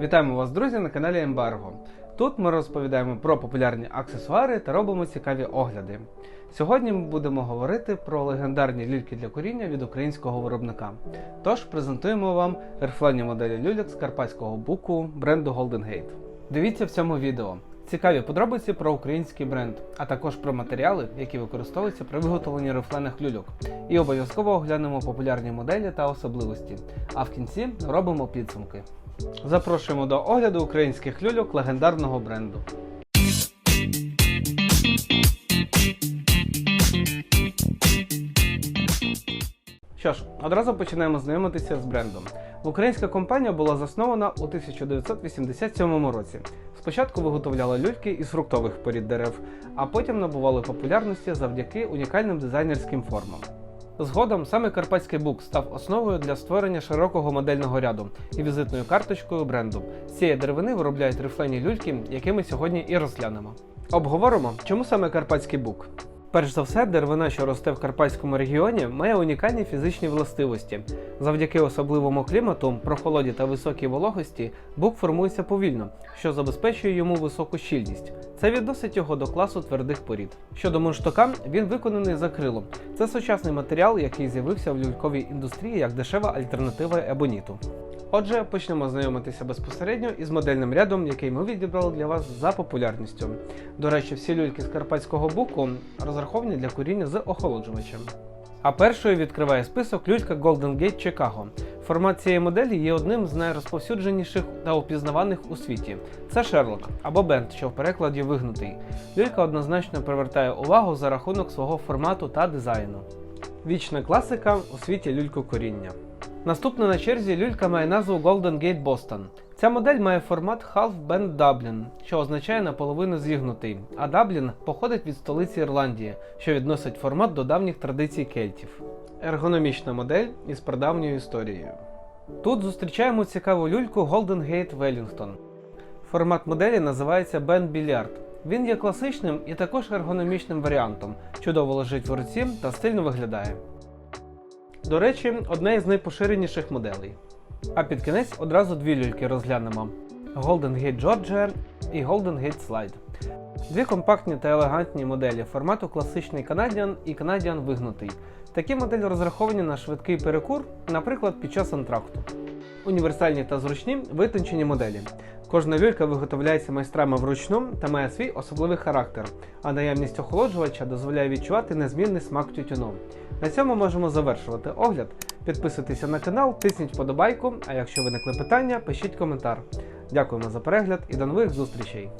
Вітаємо вас, друзі, на каналі Ембарго. Тут ми розповідаємо про популярні аксесуари та робимо цікаві огляди. Сьогодні ми будемо говорити про легендарні лільки для коріння від українського виробника. Тож презентуємо вам рифлені моделі люльок з карпатського буку бренду Golden Gate. Дивіться в цьому відео. Цікаві подробиці про український бренд, а також про матеріали, які використовуються при виготовленні рифлених люльок. І обов'язково оглянемо популярні моделі та особливості. А в кінці робимо підсумки. Запрошуємо до огляду українських люльок легендарного бренду. Що ж, одразу починаємо знайомитися з брендом. Українська компанія була заснована у 1987 році. Спочатку виготовляла люльки із фруктових порід дерев, а потім набували популярності завдяки унікальним дизайнерським формам. Згодом саме Карпатський бук став основою для створення широкого модельного ряду і візитною карточкою бренду. З цієї деревини виробляють рифлені люльки, які ми сьогодні і розглянемо. Обговоримо, чому саме Карпатський бук. Перш за все, деревина, що росте в карпатському регіоні, має унікальні фізичні властивості. Завдяки особливому клімату, прохолоді та високій вологості, бук формується повільно, що забезпечує йому високу щільність. Це відносить його до класу твердих порід. Щодо мундштука, він виконаний з акрилу. Це сучасний матеріал, який з'явився в люльковій індустрії як дешева альтернатива ебоніту. Отже, почнемо знайомитися безпосередньо із модельним рядом, який ми відібрали для вас за популярністю. До речі, всі люльки з карпатського буку розраховані для коріння з охолоджувачем. А першою відкриває список люлька Golden Gate Chicago. Формат цієї моделі є одним з найрозповсюдженіших та упізнаваних у світі. Це Шерлок або Бенд, що в перекладі вигнутий. Люлька однозначно привертає увагу за рахунок свого формату та дизайну. Вічна класика у світі люлькокоріння. Наступна на черзі люлька має назву Golden Gate Boston. Ця модель має формат Half Bend Dublin, що означає наполовину зігнутий, а Даблін походить від столиці Ірландії, що відносить формат до давніх традицій кельтів. Ергономічна модель із прадавньою історією. Тут зустрічаємо цікаву люльку Golden Gate Wellington. Формат моделі називається Bend Billiard. Він є класичним і також ергономічним варіантом, чудово лежить в руці та стильно виглядає. До речі, одна із найпоширеніших моделей. А під кінець одразу дві люльки розглянемо: Golden Gate Georgia і Golden Gate Slide. Дві компактні та елегантні моделі формату класичний Canadian і Canadian вигнутий. Такі моделі розраховані на швидкий перекур, наприклад, під час антракту. Універсальні та зручні витончені моделі. Кожна люлька виготовляється майстрами вручну та має свій особливий характер, а наявність охолоджувача дозволяє відчувати незмінний смак тютюну. На цьому можемо завершувати огляд. Підписуйтеся на канал, тисніть вподобайку, а якщо виникли питання, пишіть коментар. Дякуємо за перегляд і до нових зустрічей!